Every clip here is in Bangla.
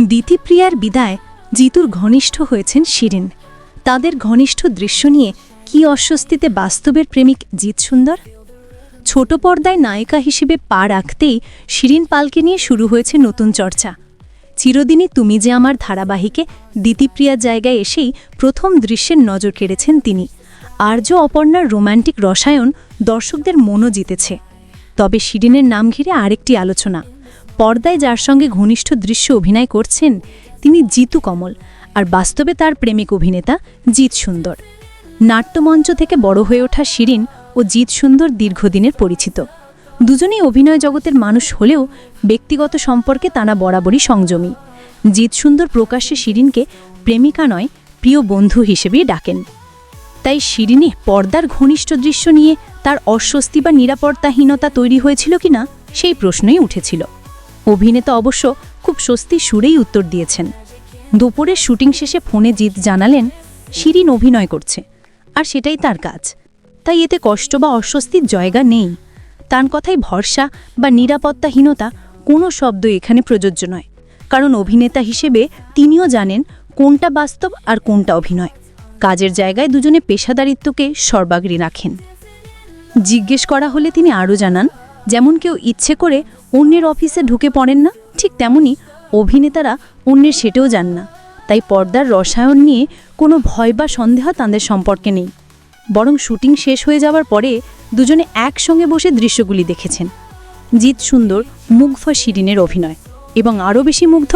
দিতিপ্রিয়ার বিদায় জিতুর ঘনিষ্ঠ হয়েছেন শিরিন। তাদের ঘনিষ্ঠ দৃশ্য নিয়ে কি অস্বস্তিতে বাস্তবের প্রেমিক জিৎ সুন্দর? ছোট পর্দায় নায়িকা হিসেবে পা রাখতেই শিরিন পালকে নিয়ে শুরু হয়েছে নতুন চর্চা। চিরদিনই তুমি যে আমার ধারাবাহিকে দিতিপ্রিয়ার জায়গায় এসেই প্রথম দৃশ্যের নজর কেড়েছেন তিনি। আর্য অপর্ণার রোম্যান্টিক রসায়ন দর্শকদের মনও জিতেছে। তবে শিরিনের নাম ঘিরে আরেকটি আলোচনা। পর্দায় যার সঙ্গে ঘনিষ্ঠ দৃশ্য অভিনয় করছেন তিনি জিতু কমল আর বাস্তবে তার প্রেমিক অভিনেতা জিৎ সুন্দর। নাট্যমঞ্চ থেকে বড় হয়ে ওঠা শিরিন ও জিৎ সুন্দর দীর্ঘদিনের পরিচিত। দুজনেই অভিনয় জগতের মানুষ হলেও ব্যক্তিগত সম্পর্কে তারা বরাবরই সংযমী। জিৎ সুন্দর প্রকাশ্যে শিরিনকে প্রেমিকা নয়, প্রিয় বন্ধু হিসেবেই ডাকেন। তাই শিরিনে পর্দার ঘনিষ্ঠ দৃশ্য নিয়ে তার অস্বস্তি বা নিরাপত্তাহীনতা তৈরি হয়েছিল কিনা সেই প্রশ্নই উঠেছিল। অভিনেতা অবশ্য খুব স্বস্তি সুরেই উত্তর দিয়েছেন। দুপুরের শুটিং শেষে ফোনে জিৎ জানালেন, শিরিন অভিনয় করছে, আর সেটাই তার কাজ। তাই এতে কষ্ট বা অস্বস্তির জায়গা নেই। তার কথায় ভরসা বা নিরাপত্তাহীনতা কোনো শব্দ এখানে প্রযোজ্য নয়। কারণ অভিনেতা হিসেবে তিনিও জানেন কোনটা বাস্তব আর কোনটা অভিনয়। কাজের জায়গায় দুজনে পেশাদারিত্বকে সর্বাগ্রী রাখেন। জিজ্ঞেস করা হলে তিনি আরও জানান যেমন কেউ ইচ্ছে করে অন্যের অফিসে ঢুকে পড়েন না, ঠিক তেমনি অভিনেতারা অন্যের সেটেও যান না। তাই পর্দার রসায়ন নিয়ে কোনো ভয় বা সন্দেহ তাঁদের সম্পর্কে নেই। বরং শুটিং শেষ হয়ে যাওয়ার পরে দুজনে একসঙ্গে বসে দৃশ্যগুলি দেখেছেন। জিৎ সুন্দর, মুগ্ধ শিরিনের অভিনয় এবং আরও বেশি মুগ্ধ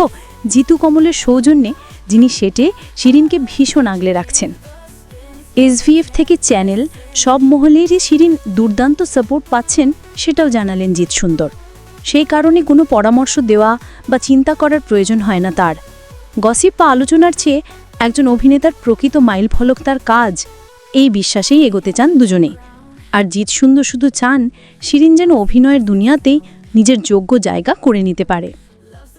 জিতু কমলের সৌজন্যে যিনি সেটে শিরিনকে ভীষণ আগলে রাখছেন। এসভিএফ থেকে চ্যানেল, সব মহলেরই শিরিন দুর্দান্ত সাপোর্ট পাচ্ছেন সেটাও জানালেন জিৎ সুন্দর। সেই কারণে কোনো পরামর্শ দেওয়া বা চিন্তা করার প্রয়োজন হয় না তার। গসিপ বা আলোচনার চেয়ে একজন অভিনেতার প্রকৃত মাইল ফলক তার কাজ, এই বিশ্বাসেই এগোতে চান দুজনে আর জিৎ সুন্দর শুধু চান, শিরিন যেন অভিনয়ের দুনিয়াতেই নিজের যোগ্য জায়গা করে নিতে পারে।